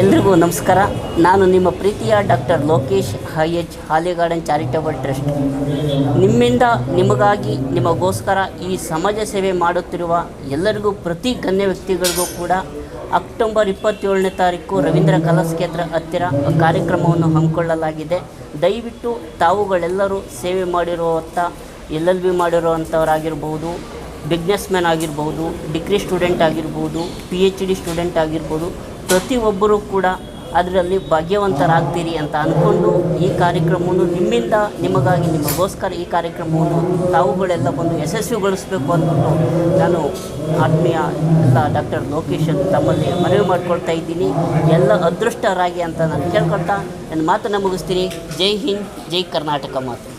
ಎಲ್ಲರಿಗೂ ನಮಸ್ಕಾರ. ನಾನು ನಿಮ್ಮ ಪ್ರೀತಿಯ doctor Lokesh high H holy garden charitable trust. ನಿಮ್ಮಿಂದ ನಿಮಗಾಗಿ ನಿಮಗೋಸ್ಕರ ಈ ಸಮಾಜ ಸೇವೆ ಮಾಡುತ್ತಿರುವ ಎಲ್ಲರಿಗೂ ಪ್ರತಿ ಗಣ್ಯ ವ್ಯಕ್ತಿಗಳಿಗೂ ಕೂಡ ಅಕ್ಟೋಬರ್ ಇಪ್ಪತ್ತೇಳನೇ ತಾರೀಕು ರವೀಂದ್ರ ಕಲಾಕ್ಷೇತ್ರ ಹತ್ತಿರ ಕಾರ್ಯಕ್ರಮವನ್ನು ಹಮ್ಮಿಕೊಳ್ಳಲಾಗಿದೆ. ದಯವಿಟ್ಟು ತಾವುಗಳೆಲ್ಲರೂ ಸೇವೆ ಮಾಡಿರುವಂಥ ಎಲ್ ಎಲ್ ಬಿ ಮಾಡಿರುವಂಥವರಾಗಿರ್ಬೋದು ಬಿಗ್ನೆಸ್ ಮ್ಯಾನ್ ಆಗಿರ್ಬೋದು, ಡಿಗ್ರಿ ಸ್ಟೂಡೆಂಟ್ ಆಗಿರ್ಬೋದು ಪಿ ಎಚ್ ಡಿ ಸ್ಟೂಡೆಂಟ್ ಆಗಿರ್ಬೋದು ಪ್ರತಿಯೊಬ್ಬರೂ ಕೂಡ ಅದರಲ್ಲಿ ಭಾಗ್ಯವಂತರಾಗ್ತೀರಿ ಅಂತ ಅಂದ್ಕೊಂಡು ಈ ಕಾರ್ಯಕ್ರಮವನ್ನು ನಿಮ್ಮಿಂದ ನಿಮಗಾಗಿ, ನಿಮಗೋಸ್ಕರ ಈ ಕಾರ್ಯಕ್ರಮವನ್ನು ತಾವುಗಳೆಲ್ಲ ಬಂದು ಯಶಸ್ವಿಗೊಳಿಸಬೇಕು ಅಂದ್ಬಿಟ್ಟು ನಾನು ಆತ್ಮೀಯ ಎಲ್ಲ ಡಾಕ್ಟರ್ ಲೋಕೇಶ್ ತಮ್ಮಲ್ಲಿ ಮನವಿ ಮಾಡ್ಕೊಳ್ತಾ ಇದ್ದೀನಿ. ಎಲ್ಲ ಅದೃಷ್ಟರಾಗಿ ಅಂತ ನಾನು ಕೇಳ್ಕೊಳ್ತಾ ನನ್ನ ಮಾತನ್ನು ಮುಗಿಸ್ತೀನಿ. ಜೈ ಹಿಂದ್, ಜೈ ಕರ್ನಾಟಕ ಮಾತು.